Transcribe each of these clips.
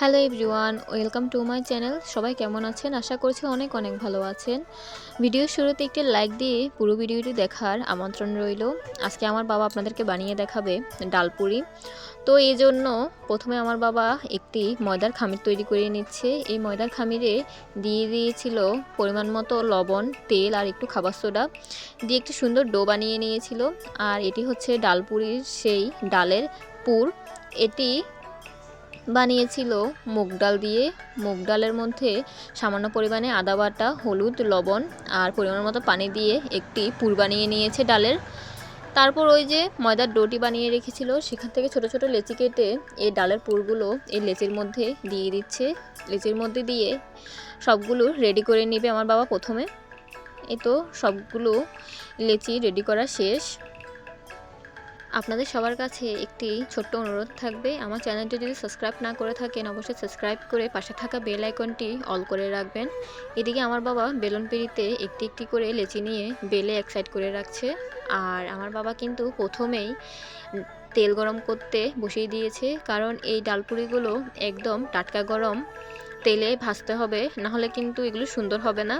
Hello everyone, welcome to my channel. সবাই কেমন আছেন? আশা করছি অনেক অনেক ভালো আছেন। ভিডিওর শুরুতে একটি লাইক দিয়ে পুরো ভিডিওটি দেখার আমন্ত্রণ রইল। আজকে আমার বাবা আপনাদেরকে বানিয়ে দেখাবে ডালপুরি তো এই জন্য প্রথমে আমার বাবা একটি ময়দার খামির তৈরি করে নিচ্ছে। এই ময়দার খামিরে দিয়ে দিয়েছিল পরিমাণ মতো লবণ, তেল আর একটু খাবার সোডা। দিয়ে একটি সুন্দর ডো বানিয়ে নিয়েছিল। আর এটি হচ্ছে ডালপুরির সেই ডালের পুর। এটি বানিয়েছিল মুগ ডাল দিয়ে। মুগ ডালের মধ্যে সামান্য পরিমাণে আদা বাটা, হলুদ, লবণ আর পরিমাণ মতো পানি দিয়ে একটি পুর বানিয়ে নিয়েছে ডালের। তারপর ওই যে ময়দার ডোটি বানিয়ে রেখেছিল, সেখান থেকে ছোট ছোট লেচি কেটে এই ডালের পুরগুলো এই লেচির মধ্যে দিয়ে দিচ্ছে। লেচির মধ্যে দিয়ে সবগুলো রেডি করে নেবে আমার বাবা প্রথমে। এই তো সবগুলো লেচি রেডি করা শেষ। আপনাদের সবার কাছে একটি ছোট্ট অনুরোধ থাকবে। আমার চ্যানেলটি যদি সাবস্ক্রাইব না করে থাকেন, অবশ্যই সাবস্ক্রাইব করে পাশে থাকা বেল আইকনটি অল করে রাখবেন। এদিকে আমার বাবা বেলুন পেরিতে একটি একটি করে লেচি নিয়ে বেলে এক সাইড করে রাখছে। আর আমার বাবা কিন্তু প্রথমেই তেল গরম করতে বসিয়ে দিয়েছে, কারণ এই ডালপুরিগুলো একদম টাটকা গরম তেলে ভাজতে হবে, নাহলে কিন্তু এগুলো সুন্দর হবে না।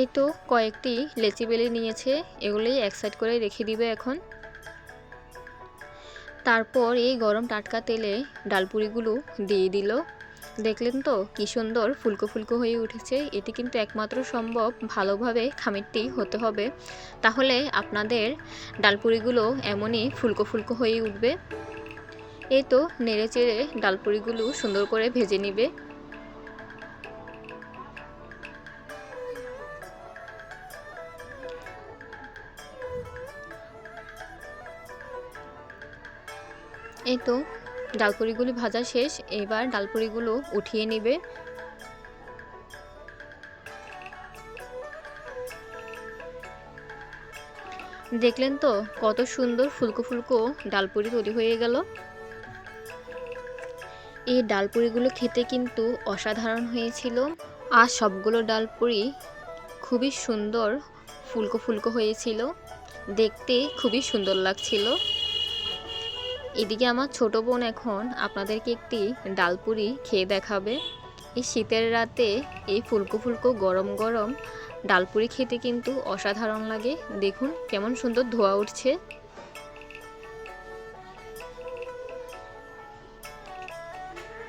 এই তো কয়েকটি লেচি বেলে নিয়েছে, এগুলোই এক সাইড করে রেখে দিবে এখন। তারপর এই গরম টাটকা তেলে ডালপুরিগুলো দিয়ে দিল। দেখলেন তো কি সুন্দর ফুলকো ফুলকো হয়ে উঠেছে, এটি কিন্তু একমাত্র সম্ভব ভালোভাবে খামিরটি হতে হবে। তাহলে আপনাদের ডালপুরিগুলো এমনই ফুলকো ফুলকো হয়ে উঠবে। এই তো নেড়ে চেড়ে ডালপুরিগুলো সুন্দর করে ভেজে নিবে। এই তো, ডালপুরিগুলি ভাজা শেষ, এবার ডালপুরিগুলো উঠিয়ে নেবে। দেখলেন তো, কত সুন্দর ফুলকো ফুলকো ডালপুরি তৈরি হয়ে গেল। এই ডালপুরিগুলো খেতে কিন্তু অসাধারণ হয়েছিল। আর সবগুলো ডালপুরি খুবই সুন্দর ফুলকো ফুলকো হয়েছিল। দেখতে খুবই সুন্দর লাগছিল। এদিকে আমার ছোট বোন এখন আপনাদেরকে একটি ডালপুরি খেয়ে দেখাবে। এই শীতের রাতে এই ফুলকো ফুলকো গরম গরম ডালপুরি খেতে কিন্তু অসাধারণ লাগে। দেখুন কেমন সুন্দর ধোয়া উঠছে।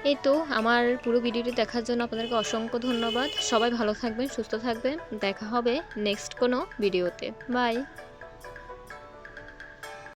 এই তো আমার পুরো ভিডিওটি দেখার জন্য আপনাদেরকে অসংখ্য ধন্যবাদ। সবাই ভালো থাকবেন, সুস্থ থাকবেন। দেখা হবে নেক্সট কোনো ভিডিওতে। বাই।